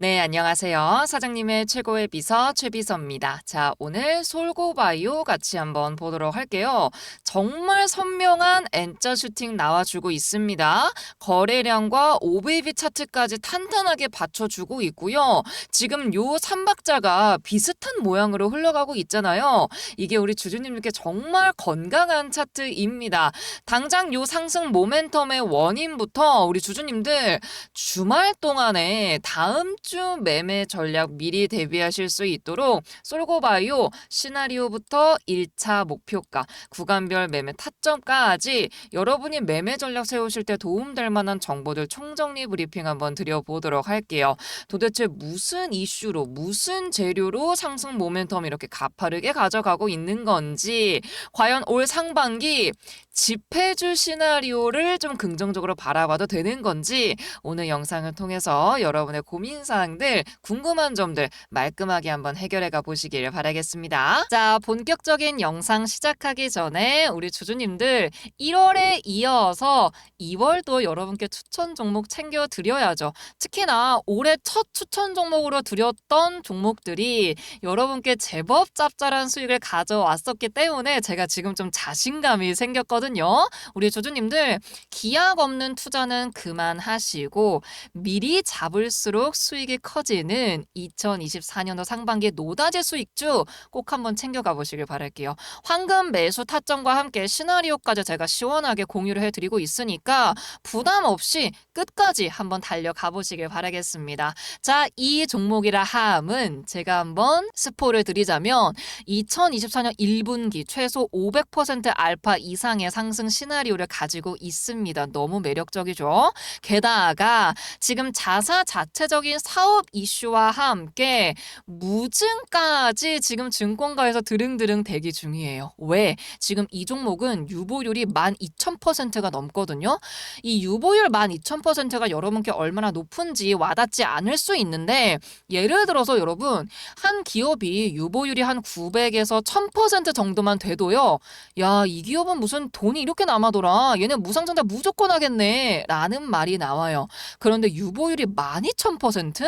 네, 안녕하세요. 사장님의 최고의 비서 최비서입니다. 자, 오늘 솔고바이오 같이 한번 보도록 할게요. 정말 선명한 N자 슈팅 나와주고 있습니다. 거래량과 OBV 차트까지 탄탄하게 받쳐주고 있고요. 지금 요 삼박자가 비슷한 모양으로 흘러가고 있잖아요. 이게 우리 주주님들께 정말 건강한 차트입니다. 당장 요 상승 모멘텀의 원인부터 우리 주주님들 주말 동안에 다음 주 매매 전략 미리 대비하실 수 있도록 솔고바이오 시나리오부터 1차 목표가, 구간별 매매 타점까지 여러분이 매매 전략 세우실 때 도움될 만한 정보들 총정리 브리핑 한번 드려보도록 할게요. 도대체 무슨 이슈로, 무슨 재료로 상승 모멘텀 이렇게 가파르게 가져가고 있는 건지, 과연 올 상반기 집회주 시나리오를 좀 긍정적으로 바라봐도 되는 건지 오늘 영상을 통해서 여러분의 고민 사 항들, 궁금한 점들 말끔하게 한번 해결해 가 보시길 바라겠습니다. 자, 본격적인 영상 시작하기 전에 우리 주주님들 1월에 이어서 2월도 여러분께 추천 종목 챙겨 드려야죠. 특히나 올해 첫 추천 종목으로 드렸던 종목들이 여러분께 제법 짭짤한 수익을 가져왔었기 때문에 제가 지금 좀 자신감이 생겼거든요. 우리 주주님들 기약 없는 투자는 그만하시고 미리 잡을수록 수익이 커지는 2024년도 상반기 노다지 수익주 꼭 한번 챙겨가 보시길 바랄게요. 황금 매수 타점과 함께 시나리오까지 제가 시원하게 공유를 해드리고 있으니까 부담 없이 끝까지 한번 달려가 보시길 바라겠습니다. 자, 이 종목이라 함은 제가 한번 스포를 드리자면 2024년 1분기 최소 500% 알파 이상의 상승 시나리오를 가지고 있습니다. 너무 매력적이죠. 게다가 지금 자사 자체적인 사업 이슈와 함께 무증까지 지금 증권가에서 드릉드릉 대기 중이에요. 왜? 지금 이 종목은 유보율이 12,000%가 넘거든요. 이 유보율 12,000%가 여러분께 얼마나 높은지 와닿지 않을 수 있는데 예를 들어서 여러분 한 기업이 유보율이 한 900에서 1000% 정도만 돼도요. 야, 이 기업은 무슨 돈이 이렇게 남아돌아. 얘네 무상증자 무조건 하겠네. 라는 말이 나와요. 그런데 유보율이 12,000%?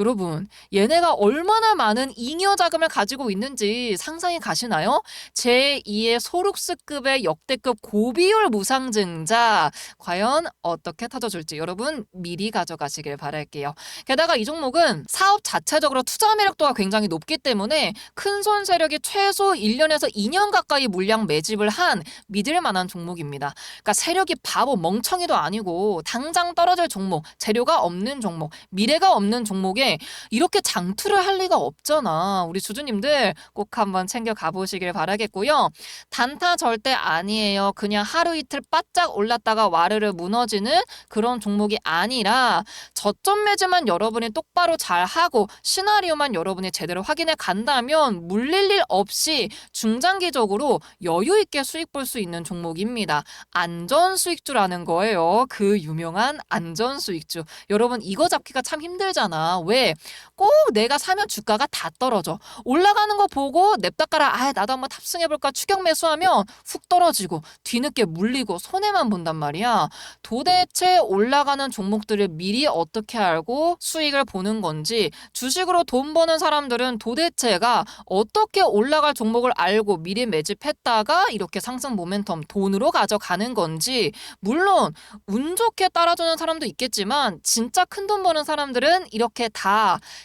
여러분, 얘네가 얼마나 많은 잉여 자금을 가지고 있는지 상상이 가시나요? 제2의 소룩스급의 역대급 고비율 무상증자 과연 어떻게 터져줄지 여러분 미리 가져가시길 바랄게요. 게다가 이 종목은 사업 자체적으로 투자 매력도가 굉장히 높기 때문에 큰손 세력이 최소 1년에서 2년 가까이 물량 매집을 한 믿을 만한 종목입니다. 그러니까 세력이 바보 멍청이도 아니고 당장 떨어질 종목, 재료가 없는 종목, 미래가 없는 종목에 이렇게 장투를 할 리가 없잖아. 우리 주주님들 꼭 한번 챙겨 가보시길 바라겠고요. 단타 절대 아니에요. 그냥 하루 이틀 바짝 올랐다가 와르르 무너지는 그런 종목이 아니라 저점 매즈만 여러분이 똑바로 잘 하고 시나리오만 여러분이 제대로 확인해 간다면 물릴 일 없이 중장기적으로 여유 있게 수익 볼 수 있는 종목입니다. 안전 수익주라는 거예요. 그 유명한 안전 수익주. 여러분 이거 잡기가 참 힘들잖아. 왜? 꼭 내가 사면 주가가 다 떨어져. 올라가는 거 보고 냅다 깔아. 아, 나도 한번 탑승해볼까 추격 매수하면 훅 떨어지고 뒤늦게 물리고 손해만 본단 말이야. 도대체 올라가는 종목들을 미리 어떻게 알고 수익을 보는 건지 주식으로 돈 버는 사람들은 도대체가 어떻게 올라갈 종목을 알고 미리 매집했다가 이렇게 상승 모멘텀 돈으로 가져가는 건지 물론 운 좋게 따라주는 사람도 있겠지만 진짜 큰 돈 버는 사람들은 이렇게 다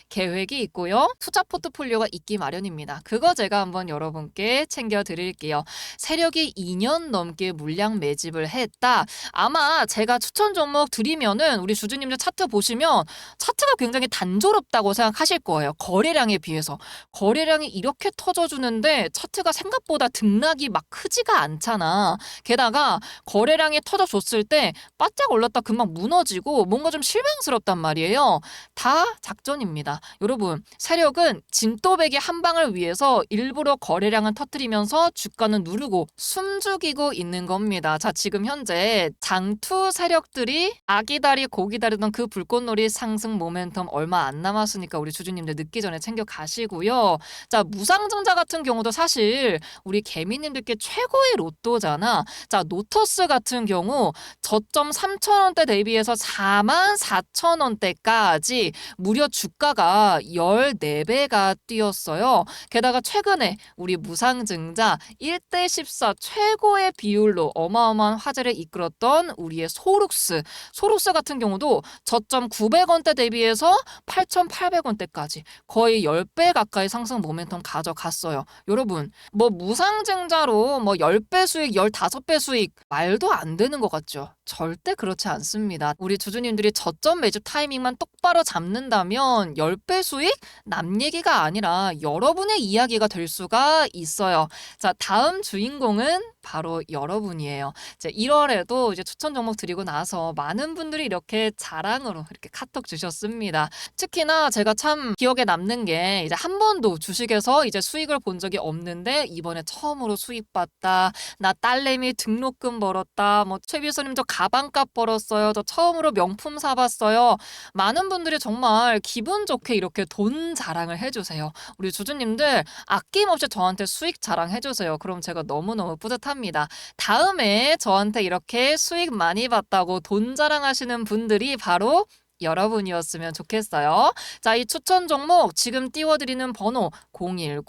계획이 있고요. 투자 포트폴리오가 있기 마련입니다. 그거 제가 한번 여러분께 챙겨 드릴게요. 세력이 2년 넘게 물량 매집을 했다. 아마 제가 추천 종목 드리면은 우리 주주님들 차트 보시면 차트가 굉장히 단조롭다고 생각하실 거예요. 거래량에 비해서. 거래량이 이렇게 터져주는데 차트가 생각보다 등락이 막 크지가 않잖아. 게다가 거래량이 터져줬을 때 바짝 올랐다 금방 무너지고 뭔가 좀 실망스럽단 말이에요. 다 작전입니다. 여러분, 세력은 진또배기 한 방을 위해서 일부러 거래량을 터뜨리면서 주가는 누르고 숨죽이고 있는 겁니다. 자, 지금 현재 장투 세력들이 아기다리 고기다리던 그 불꽃놀이 상승 모멘텀 얼마 안 남았으니까 우리 주주님들 늦기 전에 챙겨 가시고요. 자, 무상증자 같은 경우도 사실 우리 개미님들께 최고의 로또잖아. 자, 노터스 같은 경우 저점 3,000원대 대비해서 4만 4천원대까지 무려 무려 주가가 14배가 뛰었어요. 게다가 최근에 우리 무상증자 1대 14 최고의 비율로 어마어마한 화제를 이끌었던 우리의 소룩스. 소룩스 같은 경우도 저점 900원대 대비해서 8,800원대까지 거의 10배 가까이 상승 모멘텀 가져갔어요. 여러분, 뭐 무상증자로 뭐 10배 수익, 15배 수익 말도 안 되는 것 같죠? 절대 그렇지 않습니다. 우리 주주님들이 저점 매집 타이밍만 똑바로 잡는다면 10배 수익 남 얘기가 아니라 여러분의 이야기가 될 수가 있어요. 자, 다음 주인공은 바로 여러분이에요. 이제 1월에도 이제 추천 종목 드리고 나서 많은 분들이 이렇게 자랑으로 이렇게 카톡 주셨습니다. 특히나 제가 참 기억에 남는 게 이제 한 번도 주식에서 이제 수익을 본 적이 없는데 이번에 처음으로 수익 봤다. 나 딸내미 등록금 벌었다. 뭐 최비서님 저 가방값 벌었어요. 저 처음으로 명품 사봤어요. 많은 분들이 정말 기분 좋게 이렇게 돈 자랑을 해주세요. 우리 주주님들 아낌없이 저한테 수익 자랑해주세요. 그럼 제가 너무너무 뿌듯합니다. 다음에 저한테 이렇게 수익 많이 봤다고 돈 자랑하시는 분들이 바로 여러분이었으면 좋겠어요. 자, 이 추천 종목 지금 띄워드리는 번호 010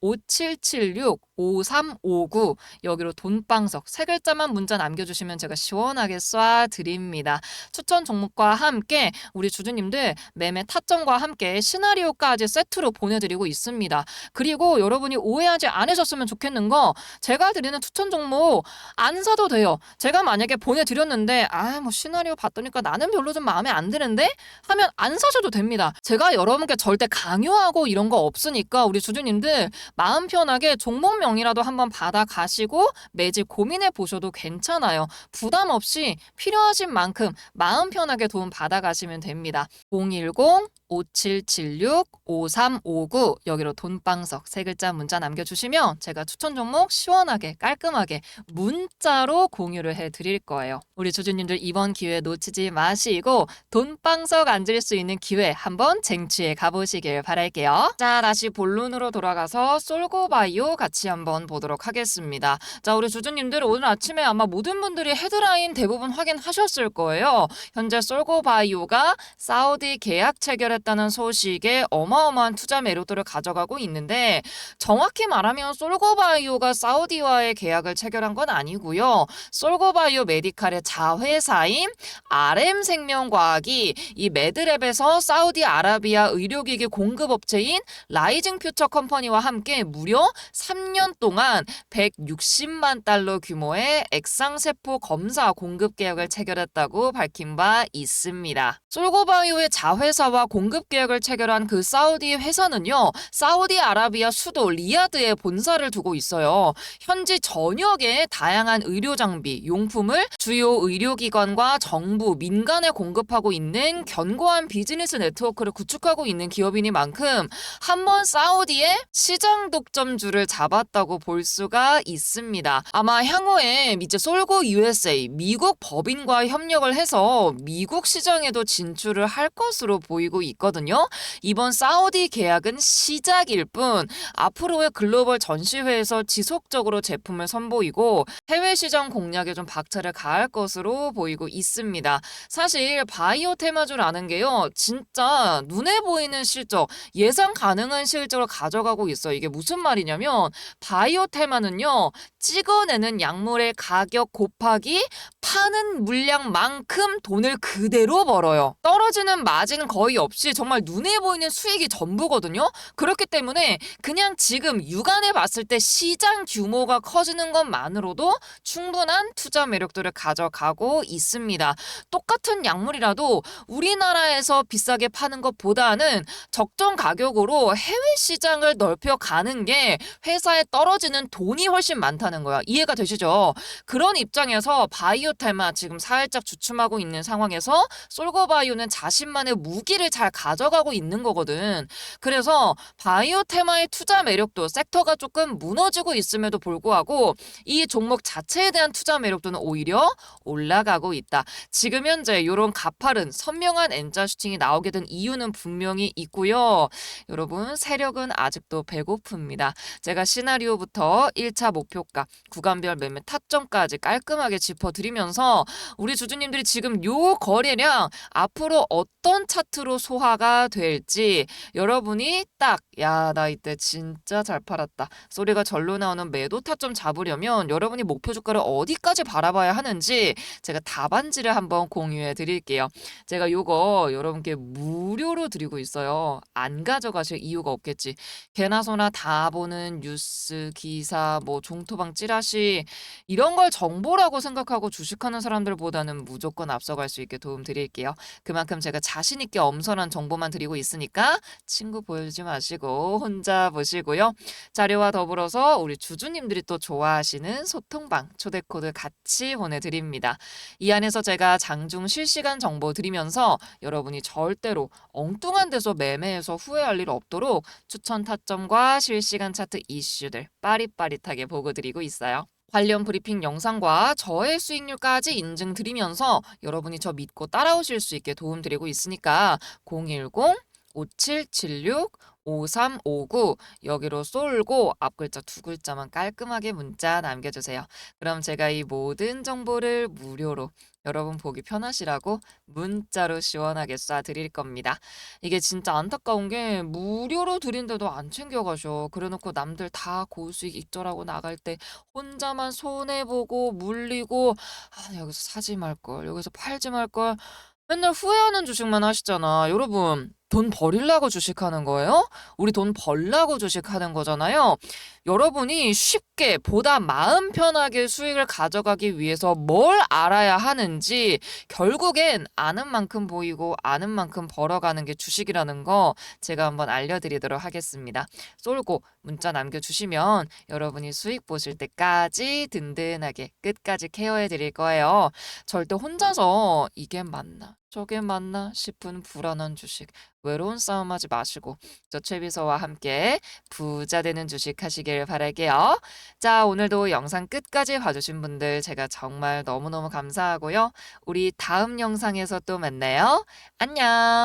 5776 5359 여기로 돈방석 세 글자만 문자 남겨주시면 제가 시원하게 쏴 드립니다. 추천 종목과 함께 우리 주주님들 매매 타점과 함께 시나리오까지 세트로 보내드리고 있습니다. 그리고 여러분이 오해하지 않으셨으면 좋겠는 거 제가 드리는 추천 종목 안 사도 돼요. 제가 만약에 보내드렸는데 아 뭐 시나리오 봤더니까 나는 별로 좀 마음에 안 드는데 하면 안 사셔도 됩니다. 제가 여러분께 절대 강요하고 이런 거 없으니까 우리 주주님들 마음 편하게 종목명 이라도 한번 받아가시고 매집 고민해 보셔도 괜찮아요. 부담 없이 필요하신 만큼 마음 편하게 도움 받아가시면 됩니다. 010 5776 5359 여기로 돈방석 세 글자 문자 남겨주시면 제가 추천 종목 시원하게 깔끔하게 문자로 공유를 해드릴 거예요. 우리 주주님들 이번 기회 놓치지 마시고 돈방석 앉을 수 있는 기회 한번 쟁취해 가보시길 바랄게요. 자 다시 본론으로 돌아가서 솔고바이오 같이 한번 보도록 하겠습니다. 자 우리 주주님들 오늘 아침에 아마 모든 분들이 헤드라인 대부분 확인하셨을 거예요. 현재 솔고바이오가 사우디 계약 체결 했다는 소식에 어마어마한 투자 매력도를 가져가고 있는데 정확히 말하면 솔고바이오가 사우디와의 계약을 체결한 건 아니고요. 솔고바이오 메디칼의 자회사인 RM생명과학이 이 매드랩에서 사우디아라비아 의료기기 공급업체인 라이징 퓨처 컴퍼니와 함께 무려 3년 동안 160만 달러 규모의 액상세포 검사 공급 계약을 체결했다고 밝힌 바 있습니다. 솔고바이오의 자회사와 공급 계약을 체결한 그 사우디 회사는요, 사우디아라비아 수도 리야드에 본사를 두고 있어요. 현지 전역에 다양한 의료 장비, 용품을 주요 의료기관과 정부, 민간에 공급하고 있는 견고한 비즈니스 네트워크를 구축하고 있는 기업이니만큼 한 번 사우디의 시장 독점주를 잡았다고 볼 수가 있습니다. 아마 향후에 이제 솔고 USA 미국 법인과 협력을 해서 미국 시장에도 진출을 할 것으로 보이고 있 거든요. 이번 사우디 계약은 시작일 뿐 앞으로의 글로벌 전시회에서 지속적으로 제품을 선보이고 해외 시장 공략에 좀 박차를 가할 것으로 보이고 있습니다. 사실 바이오 테마주라는 게요. 진짜 눈에 보이는 실적, 예상 가능한 실적을 가져가고 있어요. 이게 무슨 말이냐면 바이오 테마는요. 찍어내는 약물의 가격 곱하기 파는 물량만큼 돈을 그대로 벌어요. 떨어지는 마진은 거의 없이 정말 눈에 보이는 수익이 전부거든요. 그렇기 때문에 그냥 지금 육안에 봤을 때 시장 규모가 커지는 것만으로도 충분한 투자 매력도를 가져가고 있습니다. 똑같은 약물이라도 우리나라에서 비싸게 파는 것보다는 적정 가격으로 해외 시장을 넓혀 가는 게 회사에 떨어지는 돈이 훨씬 많다는 거야. 이해가 되시죠? 그런 입장에서 바이오 테마 지금 살짝 주춤하고 있는 상황에서 솔고바이오는 자신만의 무기를 잘 가져가고 있는 거거든. 그래서 바이오 테마의 투자 매력도 섹터가 조금 무너지고 있음에도 불구하고 이 종목 자체에 대한 투자 매력도는 오히려 올라가고 있다. 지금 현재 이런 가파른 선명한 N자 슈팅이 나오게 된 이유는 분명히 있고요. 여러분 세력은 아직도 배고픕니다. 제가 시나리오부터 1차 목표가, 구간별 매매 타점까지 깔끔하게 짚어드리면서 우리 주주님들이 지금 요 거래량 앞으로 어떤 차트로 소화 소화가 될지 여러분이 딱 야 나 이때 진짜 잘 팔았다 소리가 절로 나오는 매도 타점 잡으려면 여러분이 목표 주가를 어디까지 바라봐야 하는지 제가 답안지를 한번 공유해 드릴게요. 제가 요거 여러분께 무료로 드리고 있어요. 안 가져가실 이유가 없겠지. 개나 소나 다 보는 뉴스, 기사, 뭐 종토방 찌라시 이런 걸 정보라고 생각하고 주식하는 사람들보다는 무조건 앞서갈 수 있게 도움 드릴게요. 그만큼 제가 자신 있게 엄선한 정보만 드리고 있으니까 친구 보여주지 마시고 혼자 보시고요. 자료와 더불어서 우리 주주님들이 또 좋아하시는 소통방 초대 코드 같이 보내드립니다. 이 안에서 제가 장중 실시간 정보 드리면서 여러분이 절대로 엉뚱한 데서 매매해서 후회할 일 없도록 추천 타점과 실시간 차트 이슈들 빠릿빠릿하게 보고 드리고 있어요. 관련 브리핑 영상과 저의 수익률까지 인증드리면서 여러분이 저 믿고 따라오실 수 있게 도움드리고 있으니까 010 5776 5359 여기로 쏠고 앞 글자 두 글자만 깔끔하게 문자 남겨주세요. 그럼 제가 이 모든 정보를 무료로 여러분 보기 편하시라고 문자로 시원하게 쏴드릴 겁니다. 이게 진짜 안타까운 게 무료로 드린데도 안 챙겨가셔. 그래놓고 남들 다 고수익 입절하고 나갈 때 혼자만 손해보고 물리고 아 여기서 사지 말걸 여기서 팔지 말걸 맨날 후회하는 주식만 하시잖아. 여러분 돈 버리려고 주식하는 거예요? 우리 돈 벌라고 주식하는 거잖아요. 여러분이 쉽게 보다 마음 편하게 수익을 가져가기 위해서 뭘 알아야 하는지 결국엔 아는 만큼 보이고 아는 만큼 벌어가는 게 주식이라는 거 제가 한번 알려드리도록 하겠습니다. 쏠고 문자 남겨주시면 여러분이 수익 보실 때까지 든든하게 끝까지 케어해 드릴 거예요. 절대 혼자서 이게 맞나 저게 맞나 싶은 불안한 주식 외로운 싸움 하지 마시고 저 최비서와 함께 부자 되는 주식 하시길 바랄게요. 자, 오늘도 영상 끝까지 봐주신 분들 제가 정말 너무너무 감사하고요. 우리 다음 영상에서 또 만나요. 안녕!